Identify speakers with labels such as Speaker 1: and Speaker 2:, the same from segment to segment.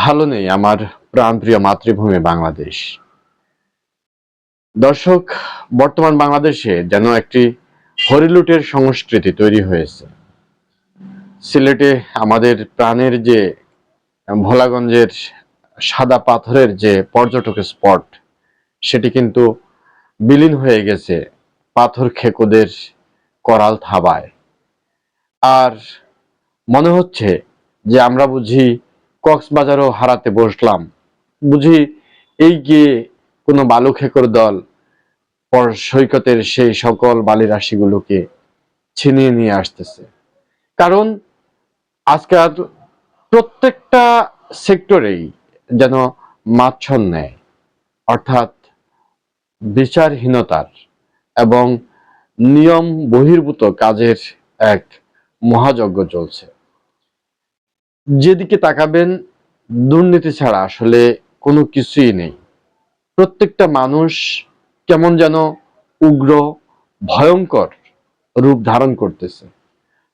Speaker 1: ভালো নেই আমার প্রাণপ্রিয় মাতৃভূমি বাংলাদেশ দর্শক বর্তমান বাংলাদেশে যেন একটি হরিলুটের সংস্কৃতি তৈরি হয়েছে সিলেটে আমাদের প্রাণের যে ভোলাগঞ্জের সাদা পাথরের যে পর্যটক স্পট সেটি কিন্তু বিলীন হয়ে গেছে পাথর খেকোদের করাল থাবায় আর মনে হচ্ছে যে আমরা বুঝি কক্সবাজারও হারাতে বসলাম বুঝি এই গিয়ে কোনো বালুখেকর দল পর সৈকতের সেই সকল বালিরাশিগুলোকে ছিনিয়ে নিয়ে আসতেছে কারণ আজকাল প্রত্যেকটা সেক্টরেই যেন মাচ্ছন নেয় অর্থাৎ বিচারহীনতার এবং নিয়ম বহির্ভূত কাজের এক মহাযজ্ঞ চলছে যেদিকে তাকাবেন দুর্নীতি ছাড়া আসলে কোনো কিছুই নেই প্রত্যেকটা মানুষ কেমন যেন উগ্র ভয়ঙ্কর রূপ ধারণ করতেছে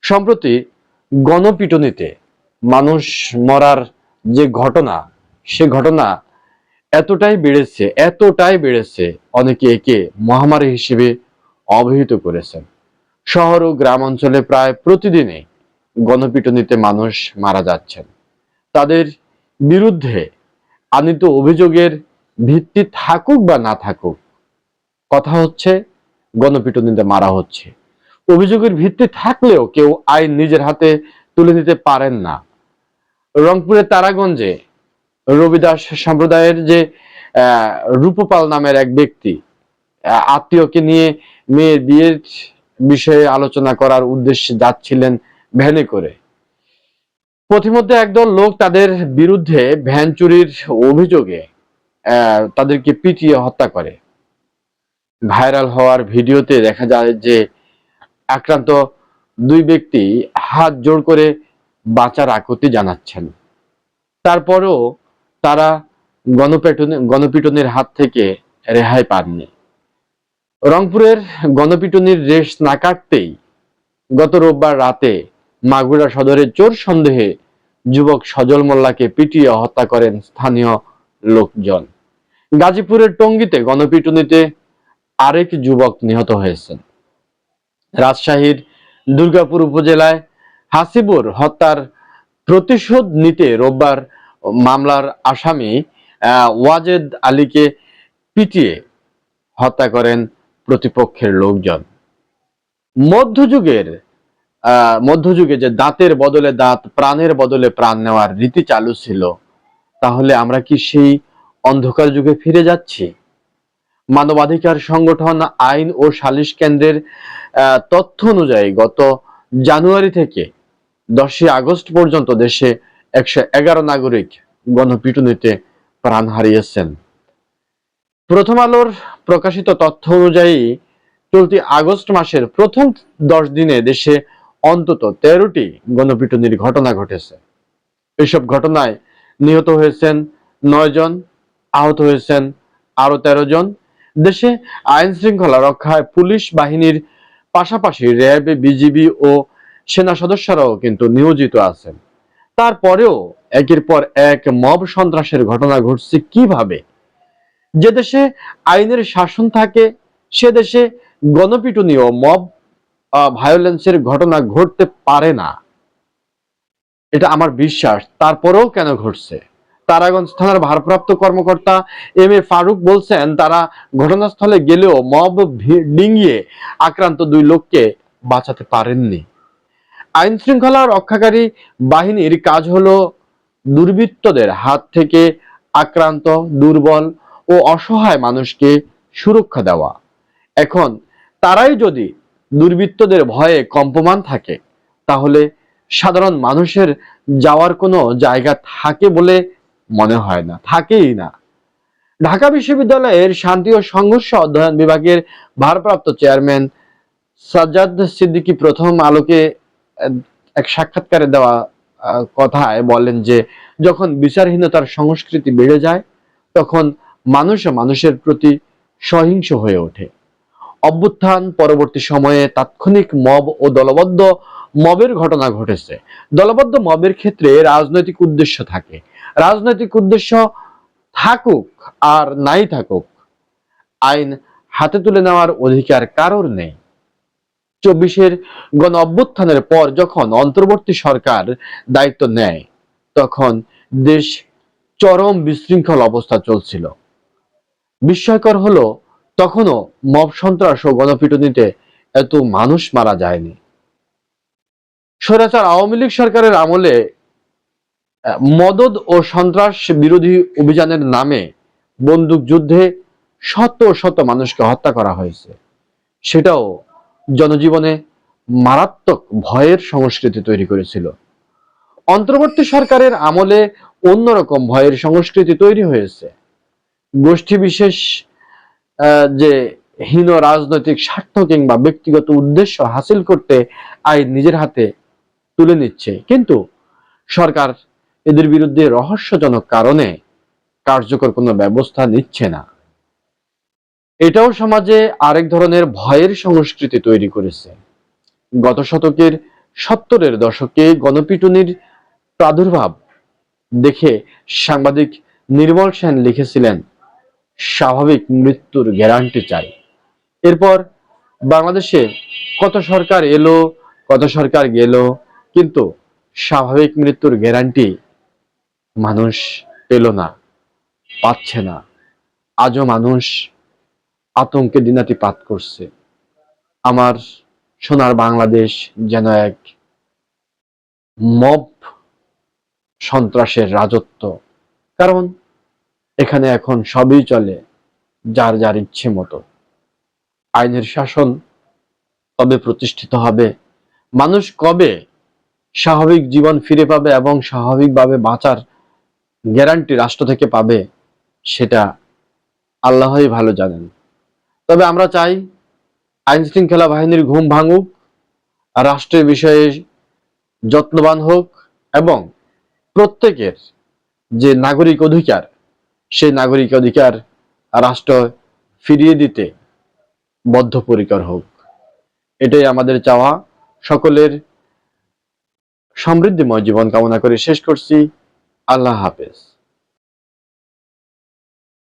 Speaker 1: সম্প্রতি গণপিটনিতে মানুষ মরার যে ঘটনা সে ঘটনা এতটাই বেড়েছে এতটাই বেড়েছে অনেকে একে মহামারী হিসেবে অবহিত করেছেন শহর ও গ্রাম অঞ্চলে প্রায় প্রতিদিনই গণপিটুনিতে মানুষ মারা যাচ্ছেন তাদের বিরুদ্ধে আনিত অভিযোগের ভিত্তি থাকুক বা না থাকুক কথা হচ্ছে গণপিটুনিতে মারা হচ্ছে অভিযোগের ভিত্তি থাকলেও কেউ আইন নিজের হাতে তুলে নিতে পারেন না রংপুরের তারাগঞ্জে রবিদাস সম্প্রদায়ের যে রূপপাল নামের এক ব্যক্তি আত্মীয়কে নিয়ে মেয়ের বিয়ের বিষয়ে আলোচনা করার উদ্দেশ্যে যাচ্ছিলেন ভ্যানে করে পথিমধ্যে একদল লোক তাদের বিরুদ্ধে ভ্যান চুরির অভিযোগে তাদেরকে পিটিয়ে হত্যা করে ভাইরাল হওয়ার ভিডিওতে দেখা যায় যে আক্রান্ত দুই ব্যক্তি হাত জোর করে বাঁচার আকতি জানাচ্ছেন তারপরও তারা গণপিটনে গণপিটনের হাত থেকে রেহাই পাননি রংপুরের গণপিটনির রেশ না কাটতেই গত রোববার রাতে মাগুরা সদরে চোর সন্দেহে যুবক সজল মোল্লাকে পিটিয়ে হত্যা করেন স্থানীয় লোকজন গাজীপুরের টঙ্গিতে গণপিটুনিতে আরেক যুবক নিহত হয়েছেন রাজশাহীর দুর্গাপুর উপজেলায় হাসিবুর হত্যার প্রতিশোধ নিতে রোববার মামলার আসামি ওয়াজেদ আলীকে পিটিয়ে হত্যা করেন প্রতিপক্ষের লোকজন মধ্যযুগের মধ্যযুগে যে দাঁতের বদলে দাঁত প্রাণের বদলে প্রাণ নেওয়ার রীতি চালু ছিল তাহলে আমরা কি সেই অন্ধকার যুগে ফিরে যাচ্ছি মানবাধিকার সংগঠন আইন ও সালিশ কেন্দ্রের তথ্য অনুযায়ী গত জানুয়ারি থেকে দশই আগস্ট পর্যন্ত দেশে একশো এগারো নাগরিক গণপিটুনিতে প্রাণ হারিয়েছেন প্রথম আলোর প্রকাশিত তথ্য অনুযায়ী চলতি আগস্ট মাসের প্রথম দশ দিনে দেশে অন্তত তেরোটি গণপিটুনির ঘটনা ঘটেছে এসব ঘটনায় নিহত হয়েছেন নয় জন আহত হয়েছেন আরো তেরো জন দেশে আইন শৃঙ্খলা রক্ষায় পুলিশ বাহিনীর পাশাপাশি র্যাব বিজিবি ও সেনা সদস্যরাও কিন্তু নিয়োজিত আছেন তারপরেও একের পর এক মব সন্ত্রাসের ঘটনা ঘটছে কিভাবে যে দেশে আইনের শাসন থাকে সে দেশে গণপিটুনি ও মব ভায়োলেন্সের ঘটনা ঘটতে পারে না এটা আমার বিশ্বাস তারপরেও কেন ঘটছে তারাগঞ্জ থানার ভারপ্রাপ্ত কর্মকর্তা এম এ ফারুক বলছেন তারা ঘটনাস্থলে গেলেও মব ডিঙিয়ে আক্রান্ত দুই লোককে বাঁচাতে পারেননি আইন শৃঙ্খলা রক্ষাকারী বাহিনীর কাজ হলো দুর্বৃত্তদের হাত থেকে আক্রান্ত দুর্বল ও অসহায় মানুষকে সুরক্ষা দেওয়া এখন তারাই যদি দুর্বৃত্তদের ভয়ে কম্পমান থাকে তাহলে সাধারণ মানুষের যাওয়ার কোনো জায়গা থাকে বলে মনে হয় না থাকেই না ঢাকা বিশ্ববিদ্যালয়ের শান্তি ও সংঘর্ষ অধ্যয়ন বিভাগের ভারপ্রাপ্ত চেয়ারম্যান সাজ্জাদ সিদ্দিকী প্রথম আলোকে এক সাক্ষাৎকারে দেওয়া কথায় বলেন যে যখন বিচারহীনতার সংস্কৃতি বেড়ে যায় তখন মানুষ মানুষের প্রতি সহিংস হয়ে ওঠে অভ্যুত্থান পরবর্তী সময়ে তাৎক্ষণিক মব ও দলবদ্ধ মবের ঘটনা ঘটেছে দলবদ্ধ মবের ক্ষেত্রে রাজনৈতিক উদ্দেশ্য থাকে রাজনৈতিক উদ্দেশ্য থাকুক আর নাই থাকুক আইন হাতে তুলে নেওয়ার অধিকার কারোর নেই চব্বিশের গণ অভ্যুত্থানের পর যখন অন্তর্বর্তী সরকার দায়িত্ব নেয় তখন দেশ চরম বিশৃঙ্খল অবস্থা চলছিল বিস্ময়কর হলো তখনও মব সন্ত্রাস ও গণপিটুনিতে এত মানুষ মারা যায়নি স্বৈরাচার আওয়ামী লীগ সরকারের আমলে মদদ ও সন্ত্রাস বিরোধী অভিযানের নামে বন্দুক যুদ্ধে শত শত মানুষকে হত্যা করা হয়েছে সেটাও জনজীবনে মারাত্মক ভয়ের সংস্কৃতি তৈরি করেছিল অন্তর্বর্তী সরকারের আমলে অন্যরকম ভয়ের সংস্কৃতি তৈরি হয়েছে গোষ্ঠী বিশেষ যে হীন রাজনৈতিক স্বার্থ কিংবা ব্যক্তিগত উদ্দেশ্য হাসিল করতে আইন নিজের হাতে তুলে নিচ্ছে কিন্তু সরকার এদের বিরুদ্ধে রহস্যজনক কারণে কার্যকর কোনো ব্যবস্থা নিচ্ছে না এটাও সমাজে আরেক ধরনের ভয়ের সংস্কৃতি তৈরি করেছে গত শতকের সত্তরের দশকে গণপিটুনির প্রাদুর্ভাব দেখে সাংবাদিক নির্মল সেন লিখেছিলেন স্বাভাবিক মৃত্যুর গ্যারান্টি চাই এরপর বাংলাদেশে কত সরকার এলো কত সরকার গেল কিন্তু স্বাভাবিক মৃত্যুর গ্যারান্টি মানুষ পেল না পাচ্ছে না আজও মানুষ আতঙ্কে পাত করছে আমার সোনার বাংলাদেশ যেন এক মব সন্ত্রাসের রাজত্ব কারণ এখানে এখন সবই চলে যার যার ইচ্ছে মতো আইনের শাসন কবে প্রতিষ্ঠিত হবে মানুষ কবে স্বাভাবিক জীবন ফিরে পাবে এবং স্বাভাবিকভাবে বাঁচার গ্যারান্টি রাষ্ট্র থেকে পাবে সেটা আল্লাহই ভালো জানেন তবে আমরা চাই আইন শৃঙ্খলা বাহিনীর ঘুম ভাঙুক রাষ্ট্রের বিষয়ে যত্নবান হোক এবং প্রত্যেকের যে নাগরিক অধিকার সে নাগরিক অধিকার রাষ্ট্র ফিরিয়ে দিতে বদ্ধপরিকর হোক এটাই আমাদের চাওয়া সকলের সমৃদ্ধিময় জীবন কামনা করে শেষ করছি আল্লাহ হাফেজ